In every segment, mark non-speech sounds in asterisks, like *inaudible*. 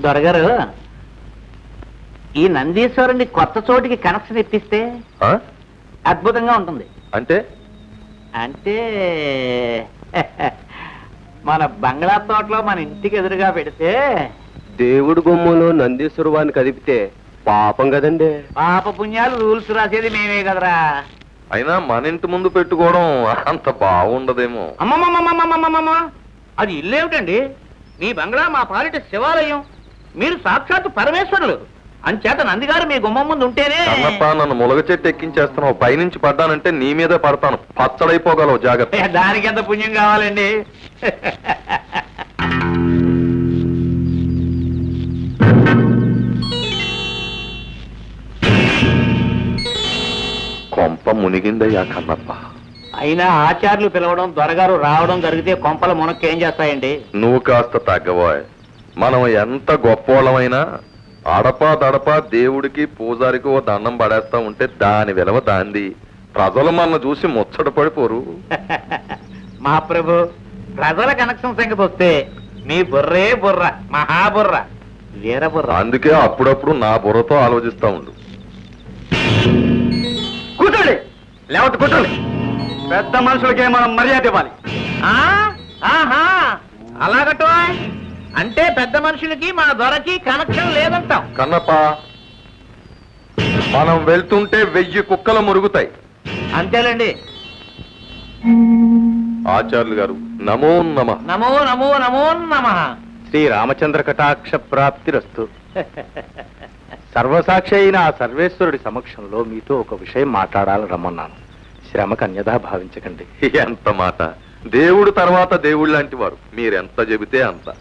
దొరగారు ఈ నందీశ్వరుని కొత్త చోటికి కనెక్షన్ ఇప్పిస్తే? అద్భుతంగా ఉంటుంది. అంటే? అంటే మన బంగ్లా తోటలో మన ఇంటికి ఎదురుగా పెడితే దేవుడు గుమ్మలో నందీశ్వర వారిని కదిపితే పాపం కదండి. పాప పుణ్యాలు రూల్స్ రాసేది మేమే కదరా. అయినా మన ఇంటి ముందు పెట్టుకోవడం అంత బాగుండదేమో. అమ్మమ్మమ్మమ్మమ్మమ్మమ్మ అది ఇల్లేమిటండి? మీ బంగ్లా మా పాలిట శివాలయం. మీరు సాక్షాత్తు పరమేశ్వరులు. అంచేత నందిగారు మీ గుమ్మం ముందు ఉంటేనే నన్ను ములగ చెట్టు ఎక్కించేస్తున్నావు. పైనుంచి పడ్డానంటే నీ మీదే పడతాను. పచ్చడైపోగలవు జాగ్రత్త. దానికి ఎంత పుణ్యం కావాలండి? కొంప మునిగిందయ్యా కన్నప్ప. అయినా ఆచార్యులు పిలవడం దొరగారు రావడం జరిగితే కొంపల మునక్కి ఏం చేస్తాయండి? నువ్వు కాస్త తగ్గబోయ్. మనం ఎంత గొప్పోళ్ళమైనా అడపా దడపా దేవుడికి పూజారికి ఓ దండం పడేస్తా ఉంటే దాని విలువ దాంది. ప్రజలు మన చూసి ముచ్చట పడిపోరు. *laughs* మా ప్రభు ప్రజల కనెక్షన్ సంగతి వస్తే మీ బుర్రే బుర్ర మహాబుర్ర వీర బుర్ర అందుకే అప్పుడప్పుడు నా బుర్రతో ఆలోచిస్తా ఉండు. కూర్చోండి లేవట్టు కూర్చోండి. పెద్ద మనుషులకే మనం మర్యాద ఇవ్వాలి. ఆ? ఆహా! అలాగటో అంటే పెద్ద మనుషులకి మా దొరకి కనెక్షన్ లేదంటాం. కన్నప్ప మనం వెళ్తుంటే వెయ్యి కుక్కలు మురుగుతాయి. అంతేలేండి. ఆచార్యులు గారు నమో నమ. నమో నమో నమో నమ. శ్రీ రామచంద్ర కటాక్ష ప్రాప్తిరస్తు సర్వసాక్షి అయిన ఆ సర్వేశ్వరుడి సమక్షంలో మీతో ఒక విషయం మాట్లాడాలని రమ్మన్నాను. శ్రమకు అన్యథా భావించకండి. ఎంత మాట. దేవుడు తర్వాత దేవుడు లాంటి వారు. మీరెంత చెబితే అంత.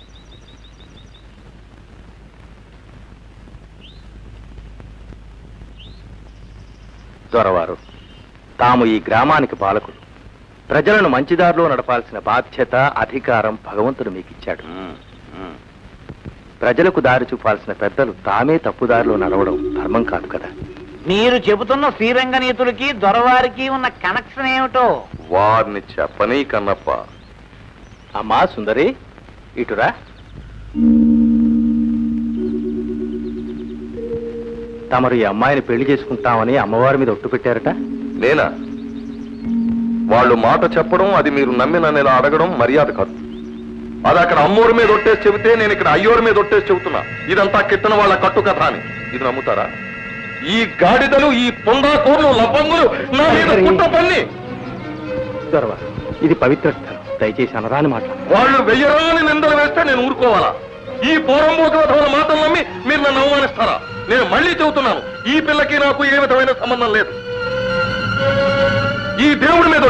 దొరవారు. తాము ఈ గ్రామానికి పాలకులు. ప్రజలను మంచిదారిలో నడపాల్సిన బాధ్యత అధికారం భగవంతుడు మీకు ఇచ్చాడు ఉమ్, ఉమ్. ప్రజలకు దారి చూపాల్సిన పెద్దలు తామే తప్పుదారిలో నడవడం ధర్మం కాదు కదా. మీరు చెబుతున్న శ్రీరంగనీతులకి దొరవారికి ఉన్న కనెక్షన్ ఏమిటో? వారిని చెప్పని కన్నప్ప అమ్మా సుందరి ఇటురా. తమరు ఈ అమ్మాయిని పెళ్ళి చేసుకుంటామని అమ్మవారి మీద ఒట్టు పెట్టారట? నేనా వాళ్ళు మాట చెప్పడం అది మీరు నమ్మి నన్ను ఇలా అడగడం మర్యాద కాదు. అది అక్కడ అమ్మోరు మీద ఒట్టేసి చెబితే నేను ఇక్కడ అయ్యోరు మీద ఒట్టేసి చెబుతున్నా. ఇదంతా కిట్టన వాళ్ళ కట్టు కథ అని. ఇది నమ్ముతారా? ఈ గాడిదలు ఈ పొందాకూర్లు లబ్బంగులు నా మీద పుట్ట పన్ని. దొరవ ఇది పవిత్ర స్థలం. దయచేసి అనరాని మాట్లాడు వాళ్ళు వెయ్యరాని నిందలు వేస్తే నేను ఊరుకోవాలా? ఈ పోరంబోకల మాటలు నమ్మి మీరు నన్ను అవమానిస్తారా? నేను మళ్ళీ చెబుతున్నాను ఈ పిల్లకి నాకు ఏ విధమైన సంబంధం లేదు. ఈ దేవుడి మీద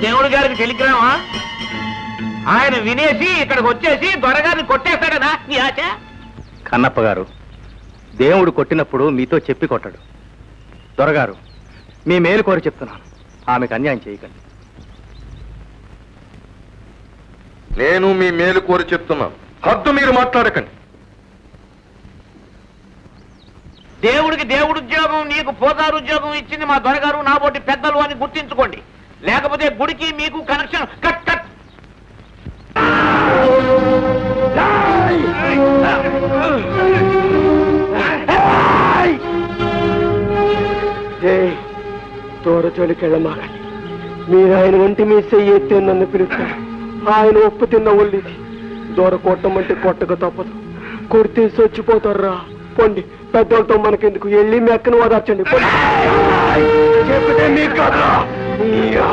దేవుడి గారికి టెలిగ్రామా? ఆయన వినేసి ఇక్కడికి వచ్చేసి దొరగారిని కొట్టేస్తాడనా నీ ఆశ? కన్నప్ప గారు దేవుడు కొట్టినప్పుడు మీతో చెప్పి కొట్టడు. దొరగారు మీ మేలు కోరి చెప్తున్నాను. ఆమెకు అన్యాయం చేయకండి. నేను మీ మేలు కోరి చెప్తున్నాను. హద్దు మీరు మాట్లాడకండి. దేవుడికి దేవుడు ఉద్యోగం నీకు పోతారు ఉద్యోగం ఇచ్చింది మా దొరగారు నాబోటి పెద్దలు అని గుర్తించుకోండి. లేకపోతే గుడికి మీకు కనెక్షన్ కట్ కట్ తోరచోలికెళ్ళమాగండి మీరు ఆయన ఒంటి మీ చెయ్యి ఎత్తే నన్ను పిలుస్తారు ఆయన ఉప్పు తిన్న ఒళ్ళిది దూర కొట్టమంటే కొట్టక తప్పదు. కొడితే చచ్చిపోతారా పొండి పెద్దోళ్ళతో మనకెందుకు? వెళ్ళి మెక్కను. చెప్తే మీకు కదరా నీయా.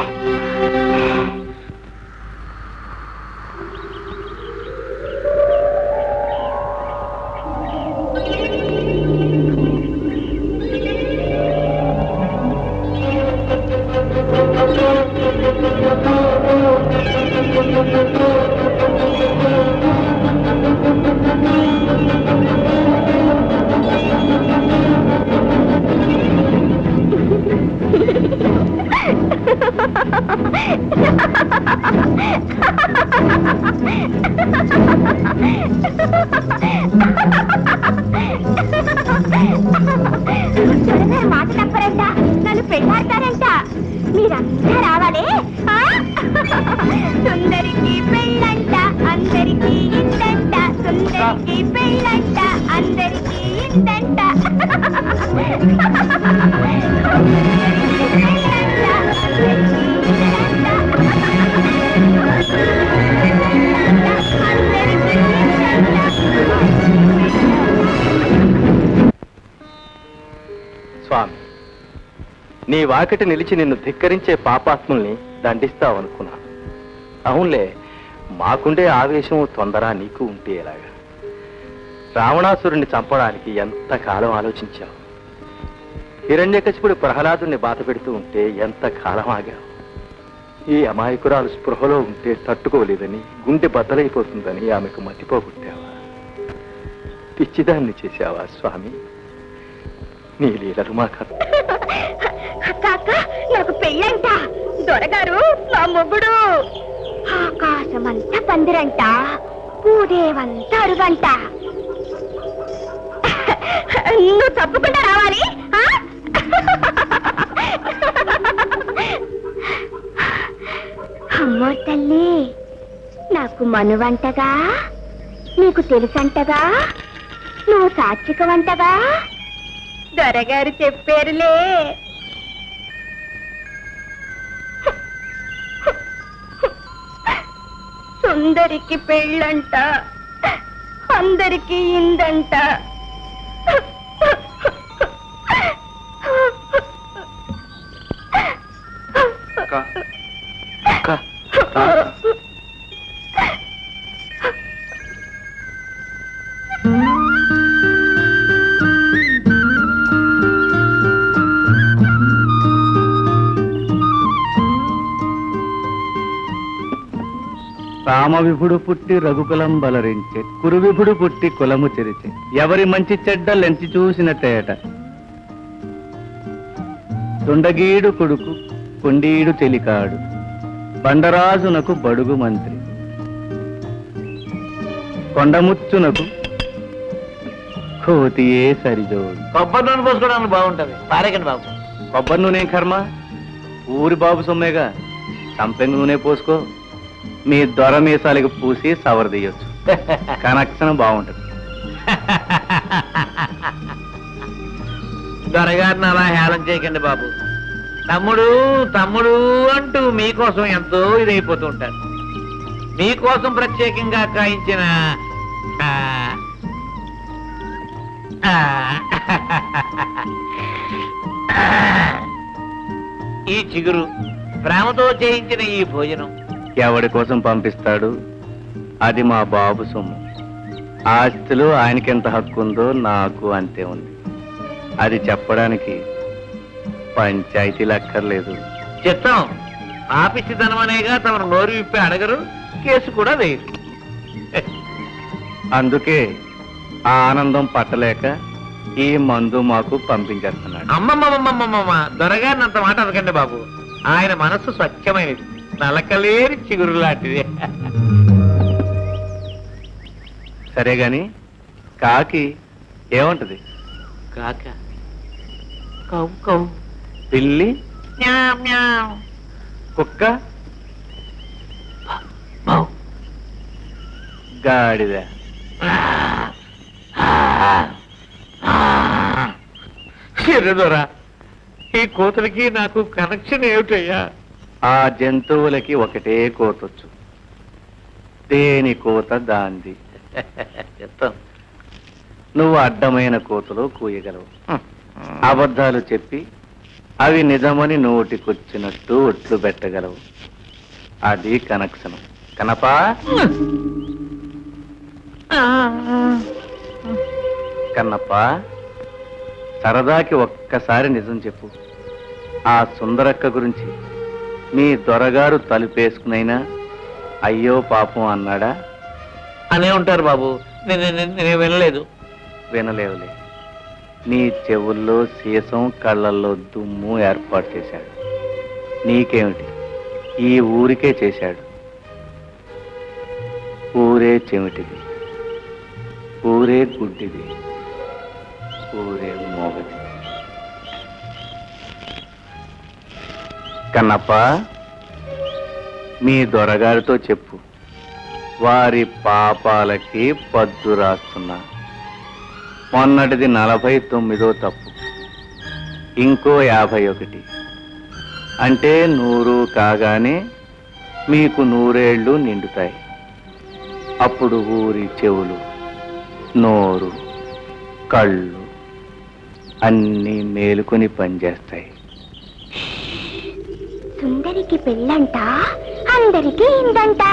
త్వరగా మాట తప్పరంట నన్ను పెళ్ళాడతారంట మీరంతా రావాలి సుందరికి పెళ్ళంట అందరికి ఇందంట సుందరికి పెళ్ళంట అందరికి నీ వాకిటి నిలిచి నిన్ను ధిక్కరించే పాపాత్ముల్ని దండిస్తావనుకున్నాను. అవునులే మాకుండే ఆవేశం తొందర నీకు ఉంటే ఎలాగా? రావణాసురుణ్ణి చంపడానికి ఎంత కాలం ఆలోచించావు? హిరణ్యకశిపుడు ప్రహ్లాదుని బాధ పెడుతూ ఉంటే ఎంత కాలం ఆగావు? ఈ అమాయకురాలు స్పృహలో ఉంటే తట్టుకోలేదని గుండె బద్దలైపోతుందని ఆమెకు మతిపోగొట్టావా? పిచ్చిదాన్ని చేశావా స్వామి? నీ లీలలు మాకు దొరగారు నా మొగుడు. ఆకాశమంతా పందిరంట పూదేవంతా అరుగంట నువ్వు తప్పకుండా రావాలి అమ్మో తల్లి నాకు మనువంటగా నీకు తెలుసంటగా నువ్వు సాత్వికవంటగా? దొరగారు చెప్పారులే అందరికి పెళ్ళంట. అందరికి ఇందంట. రామవిభుడు పుట్టి రఘుకులం బలరించే కురువిభుడు పుట్టి కులము చెరిచే. ఎవరి మంచి చెడ్డ లెంచి చూసినట్టేట? తుండగీడు కొడుకు కొండీడు చెలికాడు బండరాజునకు బడుగు మంత్రి. కొండముచ్చునకు కోతియే సరిజోడు. కొబ్బరి నూనె పోసుకోవడానికి బాగుంటది. పారేకండి బాబు. కొబ్బరి నూనె కర్మ? ఊరి బాబు సొమ్మేగా. సంపెంగ నూనె పోసుకో. మీ దొర మీసాలకు పూసి సవరదీయచ్చు కనెక్షన్ బాగుంటుంది. దొరగారిని అలా హేళన చేయకండి బాబు. తమ్ముడు తమ్ముడు అంటూ మీకోసం ఎంతో ఇదైపోతూ ఉంటాను మీకోసం ప్రత్యేకంగా కాయించిన ఈ చిగురు ప్రేమతో చేయించిన ఈ భోజనం ఎవడి కోసం పంపిస్తాడు. అది మా బాబు సొమ్ము. ఆస్తిలో ఆయనకెంత హక్కు ఉందో నాకు అంతే ఉంది. అది చెప్పడానికి పంచాయతీలు అక్కర్లేదు. చిత్తం ఆపిచ్చిదనం అనేగా తమను నోరు విప్పి అడగరు కేసు కూడా వేయరు. అందుకే ఆ ఆనందం పట్టలేక ఈ మందు మాకు పంపించేస్తున్నాడు. అమ్మమ్మమ్మమ్మమ్మ దొరగారిని అంత మాట అనకండి బాబు. ఆయన మనస్సు స్వచ్ఛమైనది. నలకలేని చిగురు లాంటిది. సరే గాని కాకి ఏమంటది? కాక? కౌ కౌ. పిల్లి? కుక్క. గాడిద. ఎర్రదొర ఈ కోతలకి నాకు కనెక్షన్ ఏమిటయ్యా? ఆ జంతువులకి ఒకటే కోతొచ్చు. దేని కోత దాంది? *laughs* చెప్తాం. నువ్వు అడ్డమైన కోతలు కూయగలవు. అబద్ధాలు చెప్పి అవి నిజమని నోటికొచ్చినట్టు ఒట్లు పెట్టగలవు. అది కనెక్షన్ కనపా? కన్నప్ప సరదాకి ఒక్కసారి నిజం చెప్పు. ఆ సుందరక్క గురించి మీ దొరగారు తలుపేసుకునైనా అయ్యో పాపం అన్నాడా? అనే ఉంటారు బాబు. నేను వినలేదు. వినలేవులే. నీ చెవుల్లో సీసం కళ్ళల్లో దుమ్ము ఏర్పాటు చేశాడు. నీకేమిటి? ఈ ఊరికే చేశాడు. ఊరే చెమిటిది. ఊరే గుడ్డిది. ఊరే మోగది. కన్నప్ప మీ దొరగారితో చెప్పు. వారి పాపాలకి పద్దు రాస్తున్నా. మొన్నటిది నలభై తొమ్మిదో తప్పు. ఇంకో యాభై ఒకటి అంటే నూరు కాగానే మీకు నూరేళ్ళు నిండుతాయి. అప్పుడు ఊరి చెవులు నోరు కళ్ళు అన్నీ మేలుకొని పనిచేస్తాయి. సుందరికి పెళ్ళంట? అందరికీ ఇందంట?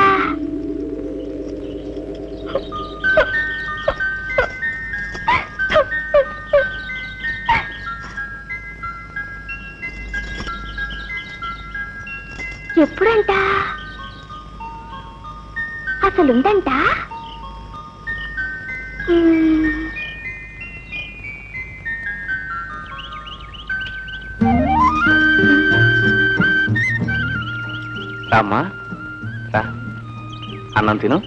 ఎప్పుడంట? అసలుందంట? రామ్మా. రా. అన్నం తిను.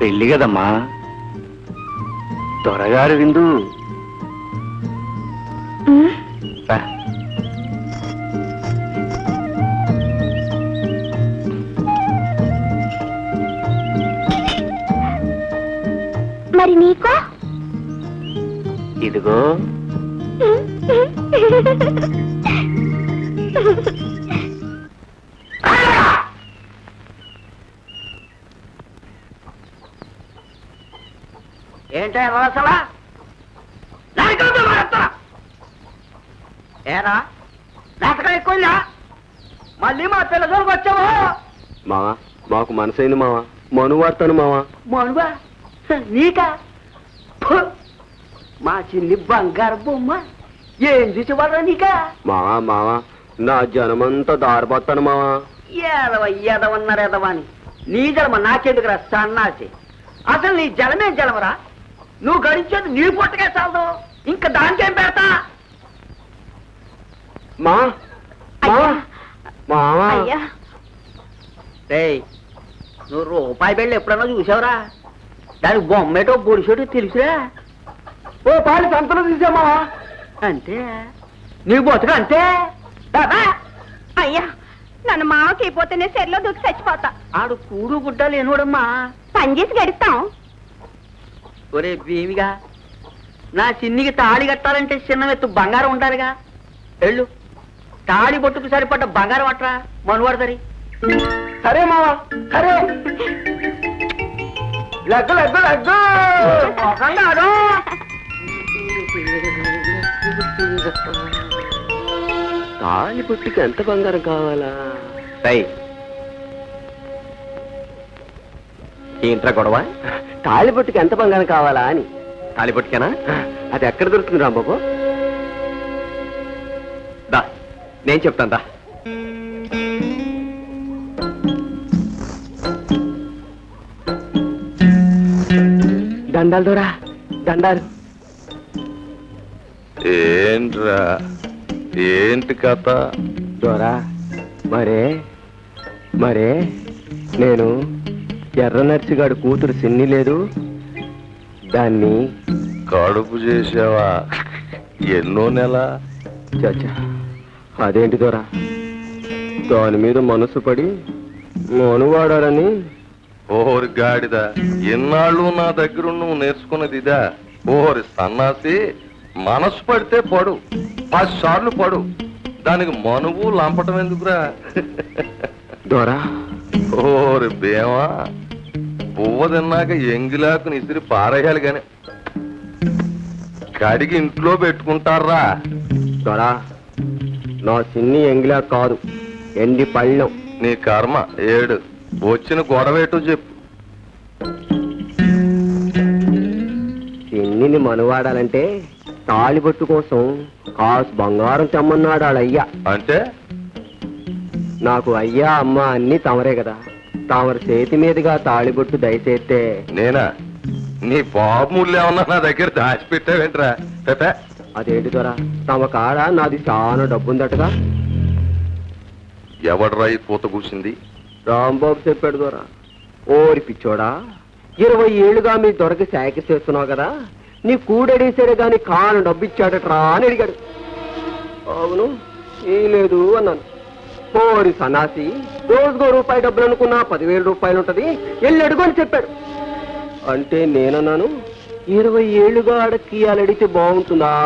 పెళ్ళి కదమ్మా. త్వరగారు విందు. రా. మరి నీకో? ఇదిగో. *laughs* నరకలతో మారుతారా ఏరా? నాటకం మళ్ళీ మా పిల్లలకు వచ్చావు? మావా మాకు మనసైంది మావా. మను వాడతాను మావా. మనువా? నీకా! మా చిన్ని బంగారు బొమ్మ. ఏం చూసేవాడు నీకా? మావా మావా నా జనమంతా దారిపోతాను మావా. ఏదవ ఏదవన్నారు ఏదవని నీ జలమ నాకెందుకురా సన్నాసి? అసలు నీ జలమే జలమరా నువ్వు గడించేది నీ పుట్టకే చాలదు. ఇంకా దానికేం పెడతా? మా అయ్యా. రేయ్ నువ్వు రూపాయి బిళ్ళ ఎప్పుడన్నా చూసావురా? దానికి బొమ్మేటో బొడిసేటో తెలుసురా? ఓ పాలి సంతలో తీసా మావా. అంతే. నీ బతుకు అంతే. బాబా అయ్యా నన్ను మామకి అయిపోతేనే సెర్లో దూకి చచ్చిపోతా. ఆడు కూడు గుడ్డ లేనోడమ్మా. పని చేసి గడుస్తాం ఒరే భీమిగా నా చిన్నికి తాళి కట్టాలంటే చిన్న ఎత్తు బంగారం ఉండాలిగా. వెళ్ళు. తాళి బొట్టుకు సరిపడ్డ బంగారం అట్రా మనువాడదరి సరే మావా సరే. లగ్గు లగ్గు లగ్గు. మొఖంగాడు. తాళి పుట్టికి ఎంత బంగారం కావాలా? ఏంట్రా గొడవ? తాళి పుట్టికి ఎంత బంగారం కావాలా అని. తాలిపట్టుకేనా అది ఎక్కడ దొరుకుతుంది రాంబాబు? దా నేను చెప్తాను దా. దండాలు దొరా దండాలు. ఏంట్రా? ఏంటి కథ? దొరా మరే మరే నేను ఎర్ర నర్సిగాడు కూతురు సిన్ని లేదు? దాన్ని కడుపు చేసావా ఎన్నో నెల. చచ్చా అదేంటి దొరా? దాని మీద మనసు పడి మనువాడాలని? ఓరి గాడిద ఎన్నాళ్ళు నా దగ్గర నువ్వు నేర్చుకున్నది ఇదా? ఓరి సన్నాసి మనసు పడితే పడు. పది సార్లు పడు. దానికి మనువు లంపటం ఎందుకురా? దొరా. ఓరి బేమా పువ్వ తిన్నాక ఎంగిలాకుని ఇసిరి పారేయాలి గాని. కడిగి ఇంట్లో పెట్టుకుంటారా? దొరా నా సిన్ని ఎంగిలా కాదు ఎండి పళ్ళం. నీ కర్మ ఏడు. వచ్చిన గొడవేటో చెప్పు. సిన్నిని మనువాడాలంటే తాళిబొట్టు కోసం కాసు బంగారం తెమ్మన్నాడు వాళ్ళయ్యా అంటే? నాకు అయ్యా అమ్మ అన్ని తమరే కదా. తమరి చేతి మీదుగా తాళిబొట్టు దయచేస్తే. నేనా? నీ బాబుముళ్ళు ఏమన్నా నా దగ్గర దాచిపెట్టావేంట్రా? పెపే అదేంటి దొరా? తమ కాడ నాది చాలా డబ్బుందటగా? ఎవడ్రా ఈ పూత కూసింది? రాంబాబు చెప్పాడు దొరా. ఓరి పిచ్చోడా ఇరవై ఏళ్ళుగా మీ దొరకి శాఖ చేస్తున్నావు కదా? నీ కూడడేసారే గాని కాను డబ్బు ఇచ్చాడట్రా అని అడిగాడు. అవును ఏ లేదు అన్నాను. ఓరి సన్నాసి రోజుకో రూపాయి డబ్బులు అనుకున్నా పదివేల రూపాయలు ఉంటది వెళ్ళి అడుగు అని చెప్పాడు. అంటే నేనన్నాను ఇరవై ఏళ్ళుగా అడక్కి అలడితే బాగుంటుందా?